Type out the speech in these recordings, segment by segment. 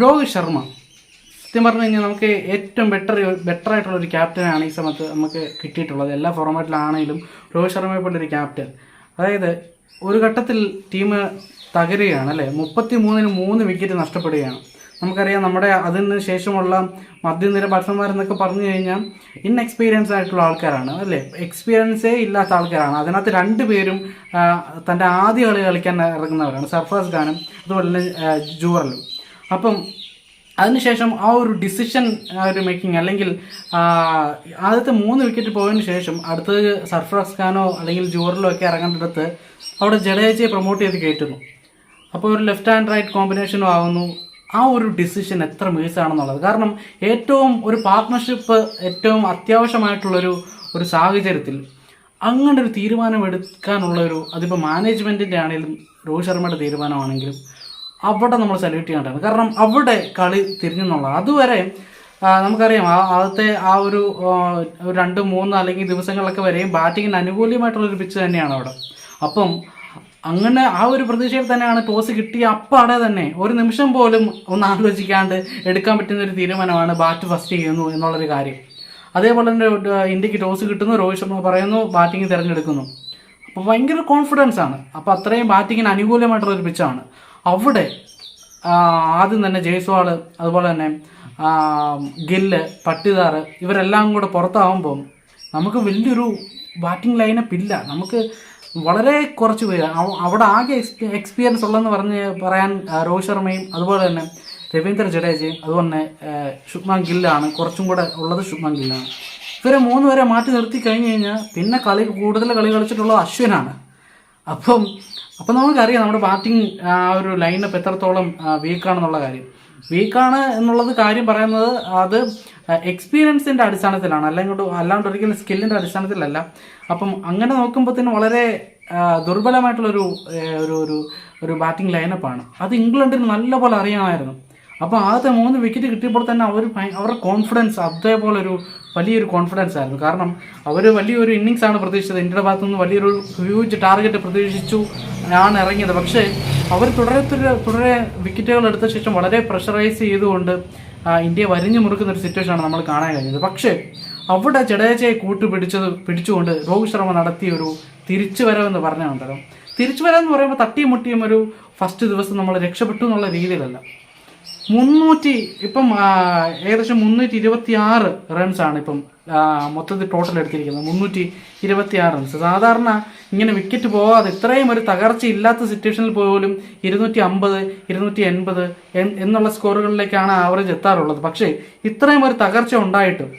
രോഹിത് ശർമ്മ. സത്യം പറഞ്ഞു കഴിഞ്ഞാൽ നമുക്ക് ഏറ്റവും ബെറ്റർ ബെറ്റർ ആയിട്ടുള്ള ഒരു ക്യാപ്റ്റനാണ് ഈ സമയത്ത് നമുക്ക് കിട്ടിയിട്ടുള്ളത്. എല്ലാ ഫോർമാറ്റിലാണെങ്കിലും രോഹിത് ശർമ്മയെ പോലൊരു ക്യാപ്റ്റൻ അതായത് ഒരു ഘട്ടത്തിൽ ടീം തകരുകയാണ് അല്ലേ? മുപ്പത്തി മൂന്നിന് മൂന്ന് വിക്കറ്റ് നഷ്ടപ്പെടുകയാണ്. നമുക്കറിയാം നമ്മുടെ അതിന് ശേഷമുള്ള മധ്യനിര ബാറ്റ്സ്മാൻമാരെന്നൊക്കെ പറഞ്ഞു കഴിഞ്ഞാൽ ഇൻഎക്സ്പീരിയൻസ് ആയിട്ടുള്ള ആൾക്കാരാണ് അല്ലേ? എക്സ്പീരിയൻസേ ഇല്ലാത്ത ആൾക്കാരാണ്. അതിനകത്ത് രണ്ട് പേരും തന്റെ ആദ്യ കളി കളിക്കാൻ ഇറങ്ങുന്നവരാണ്. സർഫാസ് ഖാനും അതുപോലെ തന്നെ ജൂറലും അപ്പം അതിനുശേഷം ആ ഒരു ഡിസിഷൻ ഒരു മേക്കിംഗ് അല്ലെങ്കിൽ ആദ്യത്തെ മൂന്ന് വിക്കറ്റ് പോയതിന് ശേഷം അടുത്തത് സർഫറാസ് ഖാനോ അല്ലെങ്കിൽ ജൂറിലോ ഒക്കെ ഇറങ്ങേണ്ടടുത്ത് അവിടെ ജഡേജയെ പ്രൊമോട്ട് ചെയ്ത് കയറ്റുന്നു. അപ്പോൾ ഒരു ലെഫ്റ്റ് ആൻഡ് റൈറ്റ് കോമ്പിനേഷനും ആവുന്നു. ആ ഒരു ഡിസിഷൻ എത്ര മികച്ചാണെന്നുള്ളത് കാരണം ഏറ്റവും ഒരു പാർട്ട്ണർഷിപ്പ് ഏറ്റവും അത്യാവശ്യമായിട്ടുള്ളൊരു ഒരു സാഹചര്യത്തിൽ അങ്ങനെ ഒരു തീരുമാനം ഒരു അതിപ്പോൾ മാനേജ്മെന്റിന്റെ ആണെങ്കിലും രോഹിത് ശർമ്മയുടെ തീരുമാനമാണെങ്കിലും അവിടെ നമ്മൾ സെലക്ട് ചെയ്യേണ്ടതാണ് കാരണം അവിടെ കളി തിരിഞ്ഞെന്നുള്ളത് അതുവരെ നമുക്കറിയാം ആ ആദ്യത്തെ ആ ഒരു രണ്ട് മൂന്ന് അല്ലെങ്കിൽ ദിവസങ്ങളൊക്കെ വരെയും ബാറ്റിങ്ങിന് അനുകൂലമായിട്ടുള്ളൊരു പിച്ച് തന്നെയാണ് അവിടെ. അപ്പം അങ്ങനെ ആ ഒരു പ്രതീക്ഷയിൽ തന്നെയാണ് ടോസ് കിട്ടിയ അപ്പാടെ തന്നെ ഒരു നിമിഷം പോലും ഒന്ന് ആലോചിക്കാണ്ട് എടുക്കാൻ പറ്റുന്ന ഒരു തീരുമാനമാണ് ബാറ്റ് ഫസ്റ്റ് ചെയ്യുന്നു എന്നുള്ളൊരു കാര്യം. അതേപോലെ തന്നെ ഇന്ത്യയ്ക്ക് ടോസ് കിട്ടുന്നു രോഹിത് ശർമ്മ പറയുന്നു ബാറ്റിംഗ് തിരഞ്ഞെടുക്കുന്നു. അപ്പോൾ ഭയങ്കര കോൺഫിഡൻസ് ആണ്. അപ്പോൾ അത്രയും ബാറ്റിങ്ങിന് അനുകൂലമായിട്ടുള്ള ഒരു പിച്ചാണ് അവിടെ ആദ്യം തന്നെ ജയ്സ്വാൾ അതുപോലെ തന്നെ ഗില്ല് പട്ടിദാർ ഇവരെല്ലാം കൂടെ പുറത്താവുമ്പം നമുക്ക് വലിയൊരു ബാറ്റിംഗ് ലൈനപ്പ് ഇല്ല. നമുക്ക് വളരെ കുറച്ച് പേര് അവിടെ ആകെ എക്സ്പീരിയൻസ് ഉള്ളതെന്ന് പറഞ്ഞ് പറയാൻ രോഹിത് ശർമ്മയും അതുപോലെ തന്നെ രവീന്ദ്ര ജഡേജയും അതുപോലെ തന്നെ ശുഭ്മാൻ ഗില്ലാണ്. കുറച്ചും കൂടെ ഉള്ളത് ശുഭ്മാൻ ഗില്ലാണ്. ഇവരെ മൂന്ന് പേരെ മാറ്റി നിർത്തി കഴിഞ്ഞ് കഴിഞ്ഞാൽ പിന്നെ കളി കൂടുതൽ കളി കളിച്ചിട്ടുള്ളത് അശ്വിനാണ്. അപ്പം അപ്പം നമുക്കറിയാം നമ്മുടെ ബാറ്റിംഗ് ആ ഒരു ലൈനപ്പ് എത്രത്തോളം വീക്കാണെന്നുള്ള കാര്യം. വീക്കാണ് എന്നുള്ളത് കാര്യം പറയുന്നത് അത് എക്സ്പീരിയൻസിന്റെ അടിസ്ഥാനത്തിലാണ്. അല്ലെങ്കിൽ അല്ലാണ്ട് ഒരിക്കലും സ്കില്ലിന്റെ അടിസ്ഥാനത്തിലല്ല. അപ്പം അങ്ങനെ നോക്കുമ്പോൾ തന്നെ വളരെ ദുർബലമായിട്ടുള്ളൊരു ഒരു ഒരു ഒരു ബാറ്റിംഗ് ലൈനപ്പാണ് അത് ഇംഗ്ലണ്ടിന് നല്ലപോലെ അറിയാമായിരുന്നു. അപ്പോൾ ആദ്യത്തെ മൂന്ന് വിക്കറ്റ് കിട്ടിയപ്പോൾ തന്നെ അവർ അവരുടെ കോൺഫിഡൻസ് അതേപോലൊരു വലിയൊരു കോൺഫിഡൻസ് ആയിരുന്നു. കാരണം അവർ വലിയൊരു ഇന്നിങ്സ് ആണ് പ്രതീക്ഷിച്ചത്. ഇന്ത്യയുടെ ഭാഗത്തു നിന്ന് വലിയൊരു ഹ്യൂജ് ടാർഗറ്റ് പ്രതീക്ഷിച്ചു ആണ് ഇറങ്ങിയത്. പക്ഷേ അവർ തുടരെ തുടരെ വിക്കറ്റുകൾ എടുത്ത ശേഷം വളരെ പ്രഷറൈസ് ചെയ്തുകൊണ്ട് ഇന്ത്യ വരിഞ്ഞു മുറുക്കുന്ന ഒരു സിറ്റുവേഷനാണ് നമ്മൾ കാണാൻ കഴിഞ്ഞത്. പക്ഷേ അവിടെ ജഡേജയെ കൂട്ടുപിടിച്ചത് പിടിച്ചുകൊണ്ട് രോഹിത് ശർമ്മ നടത്തിയ ഒരു തിരിച്ചു വരവെന്ന് പറഞ്ഞുണ്ടല്ലോ തിരിച്ചു വരവെന്ന് പറയുമ്പോൾ തട്ടിയും മുട്ടിയും ഒരു ഫസ്റ്റ് ദിവസം നമ്മൾ രക്ഷപ്പെട്ടു എന്നുള്ള രീതിയിലല്ല. മുന്നൂറ്റി ഇപ്പം ഏകദേശം മുന്നൂറ്റി ഇരുപത്തി ആറ് റൺസാണ് ഇപ്പം മൊത്തത്തിൽ ടോട്ടൽ എടുത്തിരിക്കുന്നത്. മുന്നൂറ്റി ഇരുപത്തി ആറ് റൺസ് സാധാരണ ഇങ്ങനെ വിക്കറ്റ് പോകാതെ ഇത്രയും ഒരു തകർച്ച ഇല്ലാത്ത സിറ്റുവേഷനിൽ പോലും ഇരുന്നൂറ്റി അമ്പത് ഇരുന്നൂറ്റി എൺപത് എന്നുള്ള സ്കോറുകളിലേക്കാണ് ആവറേജ് എത്താറുള്ളത്. പക്ഷേ ഇത്രയും ഒരു തകർച്ച ഉണ്ടായിട്ടും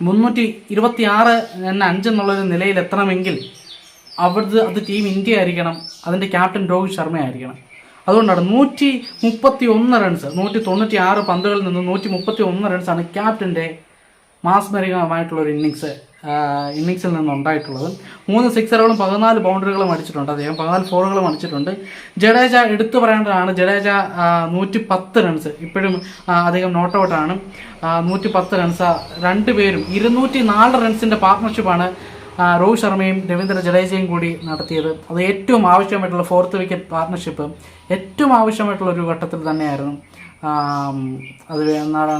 മുന്നൂറ്റി ഇരുപത്തി ആറ് എന്ന അഞ്ച് എന്നുള്ളൊരു നിലയിൽ എത്തണമെങ്കിൽ അവിടുത്തെ അത് ടീം ഇന്ത്യ ആയിരിക്കണം അതിന്റെ ക്യാപ്റ്റൻ രോഹിത് ശർമ്മ ആയിരിക്കണം. അതുകൊണ്ടാണ് നൂറ്റി മുപ്പത്തി ഒന്ന് റൺസ് നൂറ്റി തൊണ്ണൂറ്റി ആറ് പന്തുകളിൽ നിന്ന് നൂറ്റി മുപ്പത്തി ഒന്ന് റൺസാണ് ക്യാപ്റ്റന്റെ മാസ്മരികമായിട്ടുള്ള ഒരു ഇന്നിങ്സ് ഇന്നിങ്സിൽ നിന്നുണ്ടായിട്ടുള്ളത്. മൂന്ന് സിക്സറുകളും പതിനാല് ബൗണ്ടറികളും അടിച്ചിട്ടുണ്ട്. അദ്ദേഹം പതിനാല് ഫോറുകളും അടിച്ചിട്ടുണ്ട്. ജഡേജ എടുത്തു പറയേണ്ടതാണ്. ജഡേജ നൂറ്റി പത്ത് റൺസ് ഇപ്പോഴും അദ്ദേഹം നോട്ട് ഔട്ടാണ് നൂറ്റി പത്ത് റൺസ് രണ്ടുപേരും ഇരുന്നൂറ്റി നാല് റൺസിന്റെ പാർട്ട്ണർഷിപ്പാണ് രോഹിത് ശർമ്മയും രവീന്ദ്ര ജഡേജയും കൂടി നടത്തിയത്. അത് ഏറ്റവും ആവശ്യമായിട്ടുള്ള ഫോർത്ത് വിക്കറ്റ് പാർട്ട്ണർഷിപ്പ് ഏറ്റവും ആവശ്യമായിട്ടുള്ള ഒരു ഘട്ടത്തിൽ തന്നെയായിരുന്നു. അത്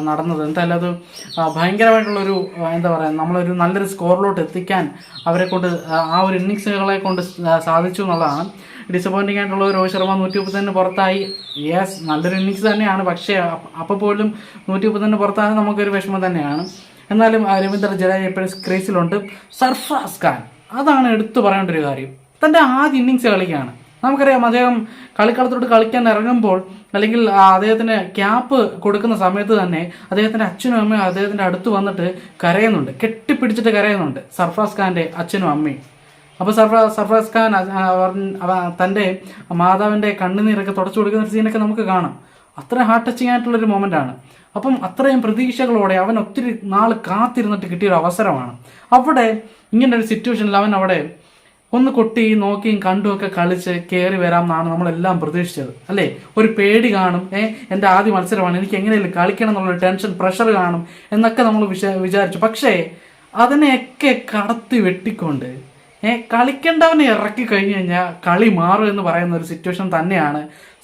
നടന്നത്. എന്തായാലും അത് ഭയങ്കരമായിട്ടുള്ളൊരു എന്താ പറയുക നമ്മളൊരു നല്ലൊരു സ്കോറിലോട്ട് എത്തിക്കാൻ അവരെ കൊണ്ട് ആ, ഒരു ഇന്നിങ്സുകളെ കൊണ്ട് സാധിച്ചു എന്നുള്ളതാണ്. ഡിസപ്പോയിന്റിംഗ് ആയിട്ടുള്ള രോഹിത് ശർമ്മ നൂറ്റി മുപ്പത്തിന് പുറത്തായി. യെസ് നല്ലൊരു ഇന്നിങ്സ് തന്നെയാണ്. പക്ഷേ അപ്പോൾ പോലും നൂറ്റി മുപ്പത്തിന് പുറത്തായത് നമുക്കൊരു വിഷമം തന്നെയാണ്. എന്നാലും രവീന്ദ്ര ജഡേജ എപ്പോഴും ക്രീസിലുണ്ട്. സർഫാസ് ഖാൻ അതാണ് എടുത്തു പറയേണ്ട ഒരു കാര്യം. തന്റെ ആദ്യ ഇന്നിങ്സ് കളിക്കുകയാണ് നമുക്കറിയാം അദ്ദേഹം കളിക്കളത്തോട്ട് കളിക്കാൻ ഇറങ്ങുമ്പോൾ അല്ലെങ്കിൽ അദ്ദേഹത്തിന് ക്യാപ്പ് കൊടുക്കുന്ന സമയത്ത് തന്നെ അദ്ദേഹത്തിന്റെ അച്ഛനും അമ്മയും അദ്ദേഹത്തിന്റെ അടുത്ത് വന്നിട്ട് കരയുന്നുണ്ട്. കെട്ടിപ്പിടിച്ചിട്ട് കരയുന്നുണ്ട് സർഫാസ് ഖാന്റെ അച്ഛനും അമ്മയും. അപ്പോൾ സർഫ സർഫാസ് ഖാൻ തന്റെ മാതാവിന്റെ കണ്ണുനീരൊക്കെ തുടച്ചു കൊടുക്കുന്ന സീനൊക്കെ നമുക്ക് കാണാം. അത്ര ഹാർട്ട് ടച്ചിങ് ആയിട്ടുള്ളൊരു മൊമെന്റ് ആണ്. അപ്പം അത്രയും പ്രതീക്ഷകളോടെ അവൻ ഒത്തിരി നാൾ കാത്തിരുന്നിട്ട് കിട്ടിയ ഒരു അവസരമാണ്. അവിടെ ഇങ്ങനെ ഒരു സിറ്റുവേഷനിൽ അവൻ അവിടെ ഒന്ന് കൊട്ടിയും നോക്കിയും കണ്ടുമൊക്കെ കളിച്ച് കയറി വരാം എന്നാണ് നമ്മളെല്ലാം പ്രതീക്ഷിച്ചത്. അല്ലേ? ഒരു പേടി കാണും. ഏ എന്റെ ആദ്യ മത്സരമാണ്. എനിക്ക് എങ്ങനെയല്ലേ കളിക്കണം എന്നുള്ള ടെൻഷൻ പ്രഷർ കാണും എന്നൊക്കെ നമ്മൾ വിചാ വിചാരിച്ചു. പക്ഷേ അതിനെയൊക്കെ കടത്തി വെട്ടിക്കൊണ്ട് കളിക്കേണ്ടവനെ ഇറക്കി കഴിഞ്ഞു കഴിഞ്ഞാൽ കളി മാറും എന്ന് പറയുന്ന ഒരു സിറ്റുവേഷൻ തന്നെയാണ്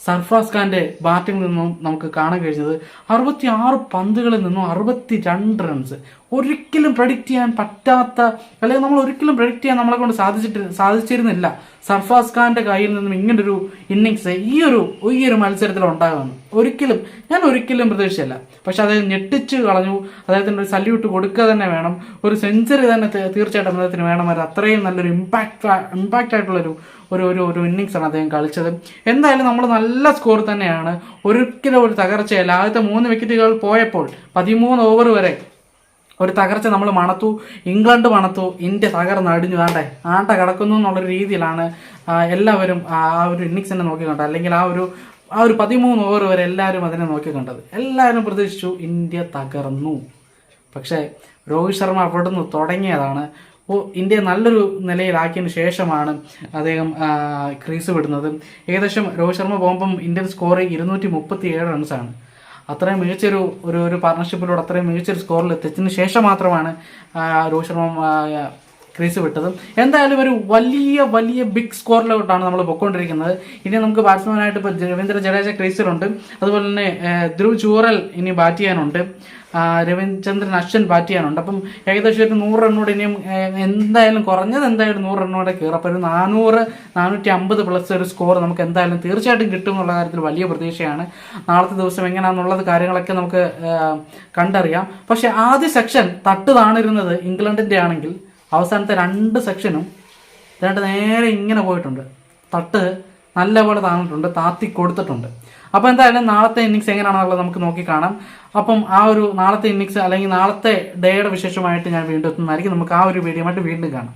സർഫാസ് ഖാന്റെ ബാറ്റിംഗിൽ നിന്നും നമുക്ക് കാണാൻ കഴിഞ്ഞത് അറുപത്തി ആറ് പന്തുകളിൽ നിന്നും അറുപത്തി രണ്ട് റൺസ് ഒരിക്കലും പ്രഡിക്റ്റ് ചെയ്യാൻ പറ്റാത്ത അല്ലെങ്കിൽ നമ്മൾ ഒരിക്കലും പ്രഡിക്റ്റ് ചെയ്യാൻ നമ്മളെ കൊണ്ട് സാധിച്ചിട്ട് സാധിച്ചിരുന്നില്ല. സർഫാസ് ഖാന്റെ കയ്യിൽ നിന്നും ഇങ്ങനൊരു ഇന്നിങ്സ് ഈ ഒരു ഈ ഒരു മത്സരത്തിൽ ഉണ്ടാകുമെന്ന് ഒരിക്കലും ഞാൻ ഒരിക്കലും പ്രതീക്ഷിച്ചില്ല. പക്ഷെ അദ്ദേഹം ഞെട്ടിച്ച് കളഞ്ഞു. അദ്ദേഹത്തിന് ഒരു സല്യൂട്ട് കൊടുക്കുക തന്നെ വേണം. ഒരു സെഞ്ചുറി തന്നെ തീർച്ചയായിട്ടും അദ്ദേഹത്തിന് വേണമായിരുന്നു അത്രയും നല്ലൊരു ഇമ്പാക്ട് ഇമ്പാക്റ്റ് ആയിട്ടുള്ളൊരു ഒരു ഒരു ഒരു ഇന്നിങ്സ് ആണ് അദ്ദേഹം കളിച്ചത്. എന്തായാലും നമ്മൾ നല്ല സ്കോർ തന്നെയാണ്. ഒരിക്കലും ഒരു തകർച്ചയല്ല. ആദ്യത്തെ മൂന്ന് വിക്കറ്റുകൾ പോയപ്പോൾ പതിമൂന്ന് ഓവർ വരെ ഒരു തകർച്ച നമ്മൾ മണത്തു ഇംഗ്ലണ്ട് മണത്തു ഇന്ത്യ തകർന്ന് അടിഞ്ഞു. ആണ്ടെ ആണ്ട കിടക്കുന്നു എന്നുള്ളൊരു രീതിയിലാണ് എല്ലാവരും ആ ഒരു ഇന്നിങ്സിനെ നോക്കിക്കണ്ടത്. അല്ലെങ്കിൽ ആ ഒരു ആ ഒരു പതിമൂന്ന് ഓവർ വരെ എല്ലാവരും അതിനെ നോക്കിക്കണ്ടത്. എല്ലാവരും പ്രതീക്ഷിച്ചു ഇന്ത്യ തകർന്നു. പക്ഷേ രോഹിത് ശർമ്മ അവിടെ തുടങ്ങിയതാണ്. ഓ ഇന്ത്യ നല്ലൊരു നിലയിലാക്കിയതിന് ശേഷമാണ് അദ്ദേഹം ക്രീസ് വിടുന്നത്. ഏകദേശം രോഹിത് ശർമ്മ പോകുമ്പം ഇന്ത്യൻ സ്കോർ ഇരുന്നൂറ്റി മുപ്പത്തി ഏഴ് റൺസാണ് അത്രയും മികച്ചൊരു ഒരു ഒരു പാർട്ണർഷിപ്പിലൂടെ അത്രയും മികച്ചൊരു സ്കോറിൽ എത്തിച്ചതിന് ശേഷം മാത്രമാണ് രോഹിത് ശർമ്മ ക്രീസ് വിട്ടതും. എന്തായാലും ഒരു വലിയ വലിയ ബിഗ് സ്കോറിലോട്ടാണ് നമ്മൾ പൊയ്ക്കൊണ്ടിരിക്കുന്നത് ഇനി നമുക്ക് ബാറ്റ്സ്മാനായിട്ട് ഇപ്പോൾ രവീന്ദ്ര ജഡേജ ക്രീസിലുണ്ട്. അതുപോലെ തന്നെ ധ്രുവ് ചൂറൽ ഇനി ബാറ്റ് ചെയ്യാനുണ്ട്. രവിചന്ദ്രൻ അശ്വൻ ബാറ്റ് ചെയ്യാനുണ്ട്. അപ്പം ഏകദേശം ഒരു നൂറ് റണ്ണോട് ഇനിയും എന്തായാലും കുറഞ്ഞത് എന്തായാലും നൂറ് റണ്ണോടെ കയറും അപ്പോൾ ഒരു നാനൂറ് നാനൂറ്റി അമ്പത് പ്ലസ് ഒരു സ്കോർ നമുക്ക് എന്തായാലും തീർച്ചയായിട്ടും കിട്ടും എന്നുള്ള കാര്യത്തിൽ വലിയ പ്രതീക്ഷയാണ്. നാളത്തെ ദിവസം എങ്ങനെയാണെന്നുള്ളത് കാര്യങ്ങളൊക്കെ നമുക്ക് കണ്ടറിയാം. പക്ഷേ ആദ്യ സെക്ഷൻ തട്ട് താണിരുന്നത് ഇംഗ്ലണ്ടിന്റെ ആണെങ്കിൽ അവസാനത്തെ രണ്ട് സെക്ഷനും രണ്ട് നേരെ ഇങ്ങനെ പോയിട്ടുണ്ട്. തട്ട് നല്ലപോലെ താന്നിട്ടുണ്ട് താത്തി കൊടുത്തിട്ടുണ്ട്. അപ്പോൾ എന്തായാലും നാളത്തെ ഇന്നിങ്സ് എങ്ങനെയാണെന്നുള്ളത് നമുക്ക് നോക്കി കാണാം. അപ്പം ആ ഒരു നാളത്തെ ഇന്നിങ്സ് അല്ലെങ്കിൽ നാളത്തെ ഡേയുടെ വിശേഷമായിട്ട് ഞാൻ വീണ്ടും എത്തുന്നതായിരിക്കും. നമുക്ക് ആ ഒരു വീഡിയോ വീണ്ടും കാണാം.